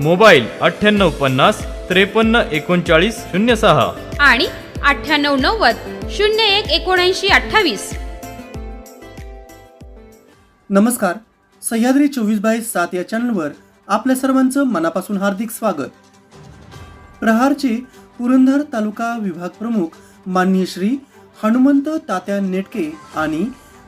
Mobile अठ्ठ्याण्णव पन्नास त्रेपन्न एकोणचाळीस शून्य सहा. आणि अठ्ठ्याण्णव नव्वद शून्य एक एकोणऐंशी अठ्ठावीस. नमस्कार. सह्याद्री चोवीस बाय सात या चॅनलवर आपल्या सर्वांचं मनापासून हार्दिक स्वागत. प्रहारचे पुरंदर तालुका विभाग प्रमुख माननीय श्री हनुमंत तात्या नेटके आणि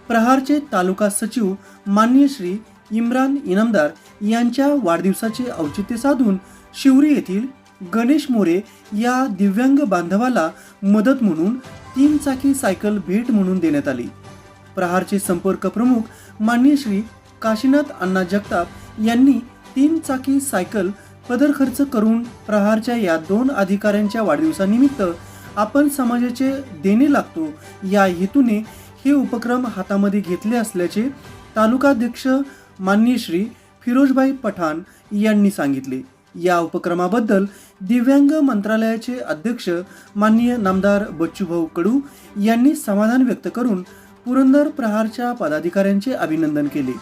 प्रहारचे तालुका सचिव माननीय श्री इम्रान इनामदार यांच्या वाढदिवसाचे औचित्य साधून शिवरी येथील गणेश मोरे या दिव्यांग बांधवाला मदत म्हणून तीन चाकी सायकल भेट म्हणून देण्यात आली. प्रहारचे संपर्क प्रमुख मान्य श्री काशीनाथ अण्णा जगताप यांनी तीन चाकी सायकल पदर खर्च करून प्रहारच्या या दोन अधिकाऱ्यांच्या वाढदिवसानिमित्त आपण समाजाचे देणे लागतो या हेतूने हे उपक्रम हातामध्ये घेतले असल्याचे तालुकाध्यक्ष माननीय श्री फिरोजभाई पठाण यांनी सांगितले. या उपक्रमाबद्दल दिव्यांग मंत्रालयाचे अध्यक्ष माननीय नामदार बच्चूभाऊ कडू यांनी समाधान व्यक्त करून पुरंदर प्रहारच्या पदाधिकाऱ्यांचे अभिनंदन केले.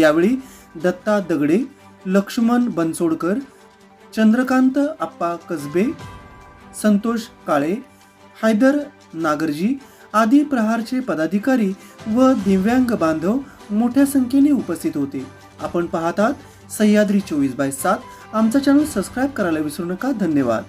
यावेळी दत्ता दगडे लक्ष्मण बनसोडकर चंद्रकांत आप्पा कसबे संतोष काळे हैदर नागरजी आदी प्रहारचे पदाधिकारी व दिव्यांग बांधव मोठ्या संख्येने उपस्थित होते. आपण पाहतात सह्याद्री चोवीस बाय सात आमचा चॅनल सबस्क्राईब करायला विसरू नका. धन्यवाद.